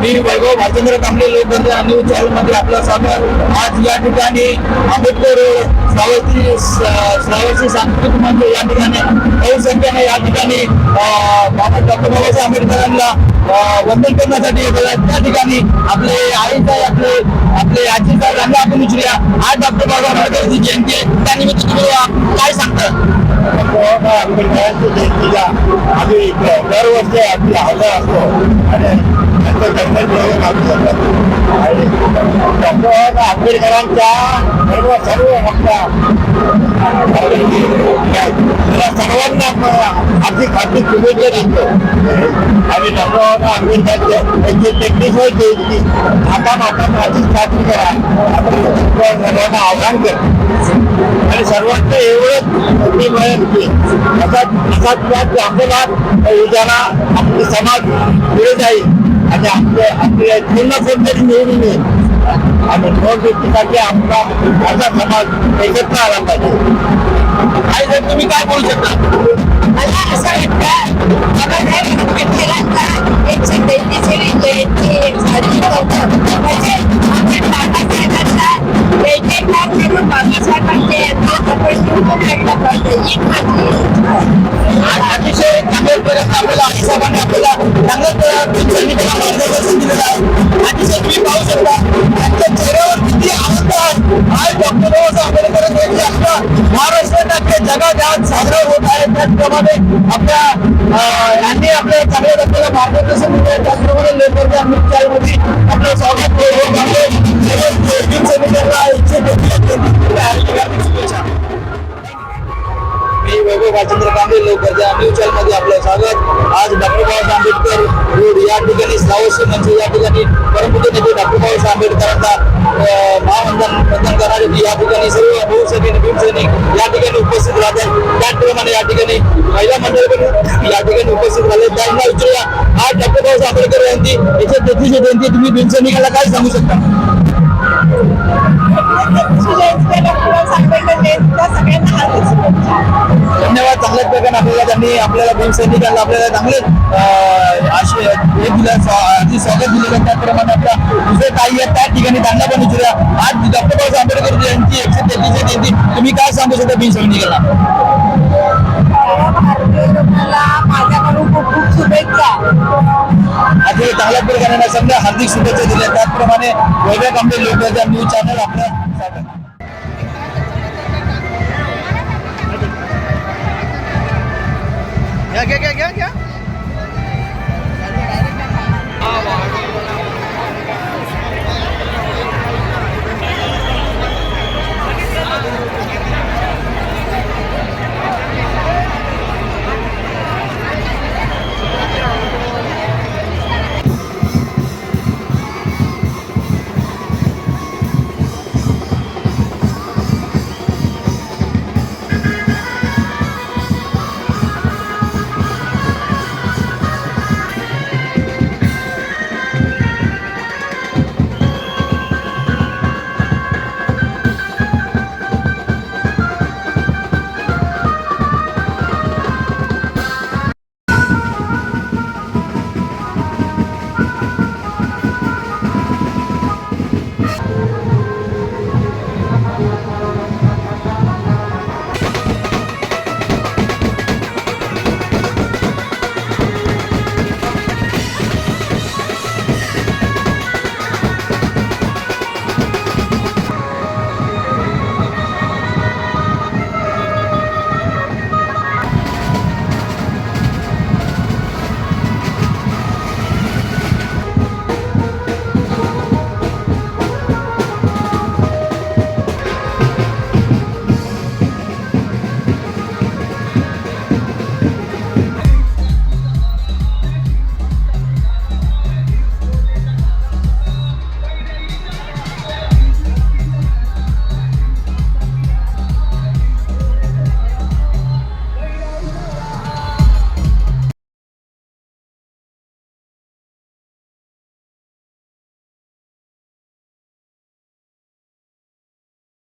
मी Vaibhav Bhalchandra Kamble Lokgandh news चॅनलमध्ये आपलं स्वागत. आज या ठिकाणी आंबेडकर श्रावस्ती श्रावस्ती सांस्कृतिक मंच या ठिकाणी बहुसंख्येने या ठिकाणी बाबा डॉक्टर बाबासाहेब आंबेडकरांना वंदन करण्यासाठी येत आहेत. त्या ठिकाणी आपले आईचा आपले आपले आजीचा त्यांना आपण विचारूया आज डॉक्टर बाबासाहेब आंबेडकरांची जयंती आहे. त्यानिमित्त तुम्ही काय सांगता? आंबेडकरांच्या जयंतीला आम्ही दरवर्षी आपली हजर असतो. आणि त्यांचं जन्मदिन आम्ही करतो. आणि डॉक्टर आंबेडकरांच्या सर्व सर्व मोठ्या सर्वांना शुभेच्छा देतो आणि डॉक्टर आंबेडकरांच्या त्यांची टेक्निकल जयंती आपण आपण आधी करा आपण सर्वांना आव्हान करतो आणि सर्वांचं एवढंच मी म्हणेन की असाच असाच आपल्याला उद्याला समाज पुढे जाईल आणि आपले आपले पूर्ण कोणतरी निवडून येईल आणि निवडणुकीसाठी आपला माझा समाज एकत्र आला पाहिजे. काय जर तुम्ही काय बोलू शकता? मला असं वाटतं निवडून ही आज अतिशय चांगल्या आपल्याला आई आपल्याला मार्गदर्शन दिलेलं आहे अतिशय तुम्ही पाहू शकता त्यांच्या चेहऱ्यावर किती आनंद आहे आज डॉक्टर बाबासाहेब आंबेडकर आपल्या महाराष्ट्रात आपल्या जगात आज साजरा होत आहे. त्याचप्रमाणे आपल्या यांनी आपल्या चांगल्या आपल्याला मार्गदर्शन दिले त्याचप्रमाणे लेबरच्या मध्ये आपलं स्वागत आहे एकशे राजेंद्र लवकर त्या न्यूजमध्ये आपलं स्वागत. आज डॉक्टर बाबासाहेब आंबेडकर रोड या ठिकाणी श्रावस्ती म्हणजे या ठिकाणी परमपूज्य नेते म्हणजे डॉक्टर बाबासाहेब आंबेडकरांचा अं, महावंदन वंदन करण्यासाठी या ठिकाणी सर्व बहुसैनिक भीमसैनिक या ठिकाणी उपस्थित राहतात. त्याचप्रमाणे या ठिकाणी महिला मंडळ पण या ठिकाणी उपस्थित झाले त्यांना विचारूया आज डॉक्टर बाबासाहेब आंबेडकर जयंती याच्या तेहतीसशे जयंती तुम्ही भीमसैनिकाला काय सांगू शकता? चांगल्याच आपल्याला त्यांनी आपल्याला भीम सैनिकांना आपल्याला चांगले हे दिलं स्वा- स्वागत दिलेलं त्याप्रमाणे आपल्या दुसरे काही आहेत त्या ठिकाणी त्यांना पण विचारूया. आज डॉक्टर बाबासाहेब आंबेडकर जयंती एकशे तेहतीसची जयंती. तुम्ही काय सांगू शकता भीम सैनिकांना? माझ्याकडून खूप खूप शुभेच्छा आज चांगल्या प्रकारे सगळ्या हार्दिक शुभेच्छा दिल्या. त्याचप्रमाणे वैभव कांबळे लोक न्यूज चॅनल आपल्या ક્યાં ક્યાં ક્યાં ક્યાં